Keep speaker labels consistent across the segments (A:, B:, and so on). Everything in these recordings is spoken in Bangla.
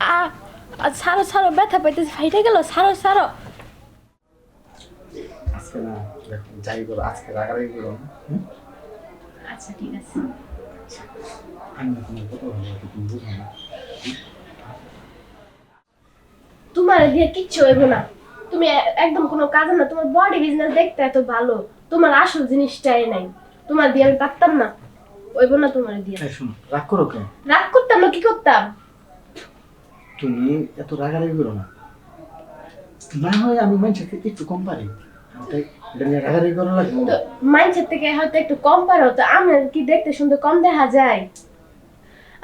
A: আ আ, ছাড়ো ছাড়ো ব্যথা পাইতেছে ফাইটে গেল ছাড়ো ছাড়ো।
B: আজকে না দেখো যাই করো আজকে রাগারাগি করো
A: আচ্ছা ঠিক আছে।
B: আমি তোমার কত ভালো তুমি বুঝো না।
A: তোমার দিয়ে কিচ্ছু হইব না। তুমি একদম কোনো কাজ না তোমার বডি বিজনেস দেখতে এত ভালো। তোমার আসল জিনিসটাই নাই। তোমার দিয়ে আমি পারতাম না। হইব না তোমার দিয়ে।
B: শোনো রাগ করো কেন?
A: রাগ করতাম না কি করতাম?
B: তুমি এত রাগারাগি করো না। না হয় আমি মানুষের থেকে একটু কম পারি। রাগারাগি করা
A: থেকে হয়তো একটু কম পারো তো আমি কি দেখতে সুন্দর কম দেখা যায়?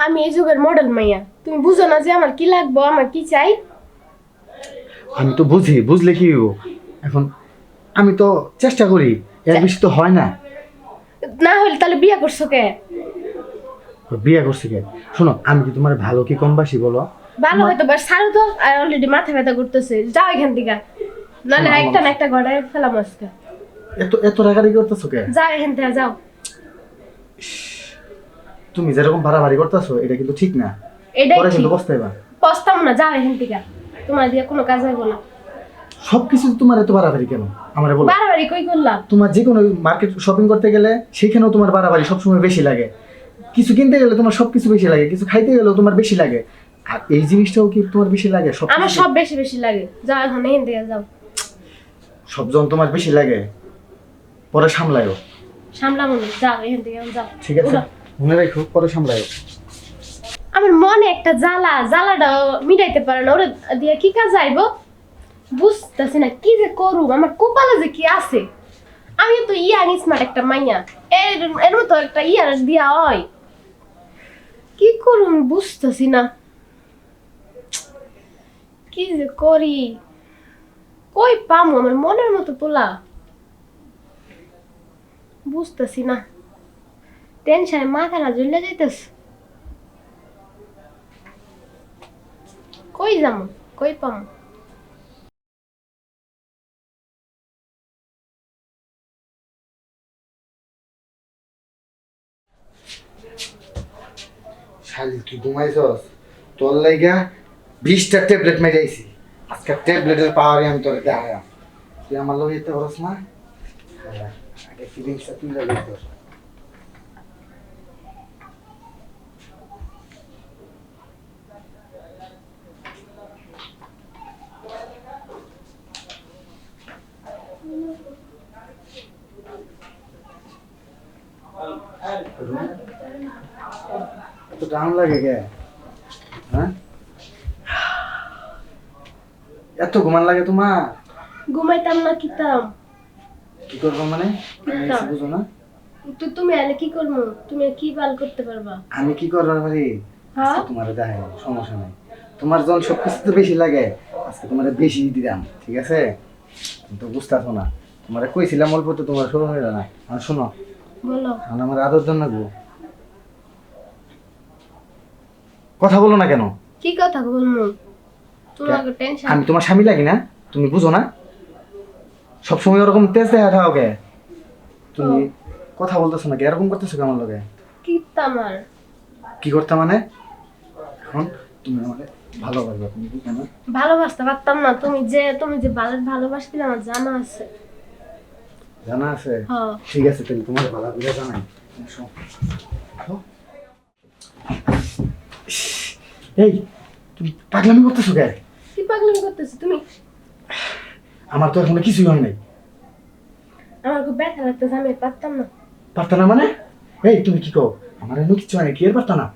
A: আমি এই যুগের মডেল মাইয়া। তুমি বুঝো না যে আমার কি লাগবো আমার কি চাই?
B: আমি তো বুঝি বুঝলে কি এখন আমি তো চেষ্টা করি এর বেশি তো হয় না।
A: না হলে তাহলে বিয়ে করছ কে?
B: বিয়ে করছি কে? শোনো আমি কি তোমার ভালো কি কম বাসি বলো?
A: ভালো হয়তো বাস ছাড়ো তো আর অলরেডি মাথা ব্যথা করতেছে। যাও এখান থেকে। নাহলে একটা না একটা গড়ায় ফেলাম আজকে
B: এত এত রাগারাগি করতেছো কে?
A: যাও এখান থেকে যাও।
B: তুমি যেরকম বাড়াবাড়ি করতেছো এটা কিন্তু ঠিক না।
A: ঠিক
B: কিন্তু পস্তাইবা।
A: পস্তাম না যাও এখান থেকে। তোমার দিয়ে কোনো কাজ হইব না।
B: সবকিছু তোমার এত বাড়াবাড়ি কেন? আমার বলো।
A: বাড়াবাড়ি কই করলাম?
B: তোমার যে কোনো মার্কেট শপিং করতে গেলে সেখানেও তোমার বাড়াবাড়ি সবসময় বেশি লাগে। কিছু কিনতে গেলে তোমার সবকিছু বেশি লাগে কিছু খাইতে গেলেও তোমার বেশি লাগে। আর এই জিনিসটাও কি তোমার বেশি লাগে? সব
A: আমার সব বেশি বেশি লাগে। যাও এখন এখান থেকে যাও।
B: সব জন তোমার বেশি লাগে? পরে সামলায়ও।
A: সামলাম না। যাও এখান থেকে এখন যাও।
B: ঠিক আছে। মনে রাখো পরে সামলায়ও।
A: আমার মনে একটা জ্বালা জ্বালাটা মিটাইতে পারে না। ওরে দিয়ে কি কাজ আইব? বুঝতেছি না কি যে করুম? আমার কপালে যে কি আছে? আমি তো ইয়াং স্মার্ট একটা মাইয়া। এর এর মতো একটা ইয়ার দিয়া হয়। কি করুম বুঝতেছি না। কি যে করি? কই পামু আমার মনের মতো পোলা? বুঝতেছি না। টেনশনে মাথা না জ্বলে যাইতেছে। কই যাম? কই পাম?
B: শালি, তুই ঘুমাইছস? তোর লাইগা বিশটা ট্যাবলেট মেরাইছি আজকে ট্যাবলেটের পাওয়ারে আমি তোর দেখালাম তুই আমার লোক যেতে পারস না হ্যাঁ, আগে ফিলিংসটা তুই লাগে তোর এত দাম লাগে কে হ্যাঁ এত ঘুমান লাগে তোমার?
A: ঘুমাইতাম না কিতাম।
B: কি করব মানে? বুঝো না।
A: তো তুমি আলে কি করব তুমি কি বাল করতে পারবা?
B: আমি কি করবার পারি?
A: হ্যাঁ?
B: তোমার দেখাই সমস্যা নাই। তোমার যখন সব কিছু তো বেশি লাগে আজকে তোমার বেশি দিলাম ঠিক আছে? তুমি তো বুঝতেছো না। তোমার কইছিলাম অল্প তো তোমার শুরু হয়ে না। আর শোনো
A: বলো।
B: আমার আদর জন্য গো। কথা বলো না কেন?
A: কি কথা বলব
B: আমি তোমার স্বামী লাগি না? তুমি বুঝো না? সবসময় ওরকম তেজ দেখা থাকো কে? তুমি কথা বলতেছো না কি এরকম করতেছো কেমন লগে?
A: কি
B: কি করতে মানে? এখন তুমি আমাকে ভালোবাসবে তুমি বুঝো না?
A: ভালোবাসতে পারতাম না। তুমি যে তুমি যে ভালো ভালোবাসতে আমার জানা আছে।
B: জানা আছে? ঠিক আছে তাহলে তোমার ভালো করে জানাই। এই তুমি পাগলামি করতেছো কে
A: কি? পাগলামি করতেছো তুমি?
B: আমার তো এখনও কিছুই হয় নাই।
A: আমার খুব ব্যথা লাগতেছে আমি পারতাম না।
B: পারতা না মানে? এই তুমি কি কো আমার এমন কিছু হয় না কি এর পারতা না?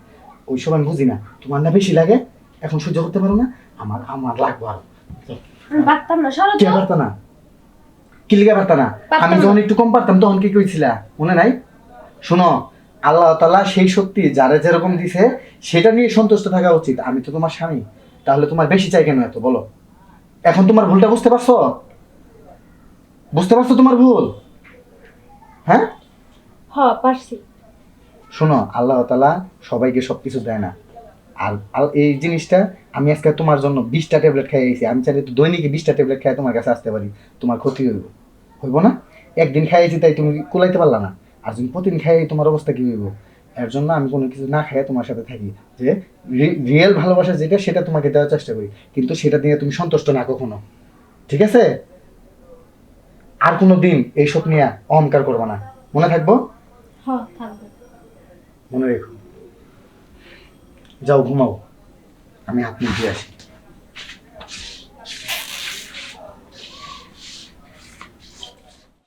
B: আমি বুঝি না। তোমার না বেশি লাগে এখন সহ্য করতে পারো না আমার আমার লাগবে আরও।
A: আমি পারতাম না সরো
B: কে
A: তো।
B: পারতা না? কি পারতা না? আমি যখন একটু কম পারতাম তখন কি কইছিলা? মনে নাই? শোনো আল্লাহ তালা সেই শক্তি যারা যেরকম দিছে সেটা নিয়ে সন্তুষ্ট থাকা উচিত। আমি তো তোমার স্বামী। তাহলে তোমার বেশি চাই কেন এত বলো? এখন তোমার ভুলটা বুঝতে পারছ? বুঝতে পারছ তোমার ভুল? হ্যাঁ?
A: হ্যাঁ পারছি।
B: শোনো আল্লাহ তালা সবাইকে সব কিছু দেয় না। আর আর এই জিনিসটা আমি আজকে তোমার জন্য বিশটা ট্যাবলেট খাই খাইয়েছি আমি চাইলে তো দৈনিক বিশটা ট্যাবলেট খাই তোমার কাছে আসতে পারি। তোমার ক্ষতি হইব। হইব না? একদিন খাইয়েছি তাই তুমি কুলাইতে পারলা না। আর যদি প্রতিদিন খাই তোমার অবস্থা কি হইব? এর জন্য আমি কোনো কিছু না খাইয়ে তোমার সাথে থাকি। যে রিয়েল ভালোবাসা যেটা সেটা তোমাকে দেওয়ার চেষ্টা করি। কিন্তু সেটা দিয়ে তুমি সন্তুষ্ট না কখনো। ঠিক আছে? আর কোনো দিন এই এইসব নিয়ে অহংকার করব না। মনে থাকব? মনে রেখো। যাও ঘুমাও। আমি আপনি দিয়ে আসি।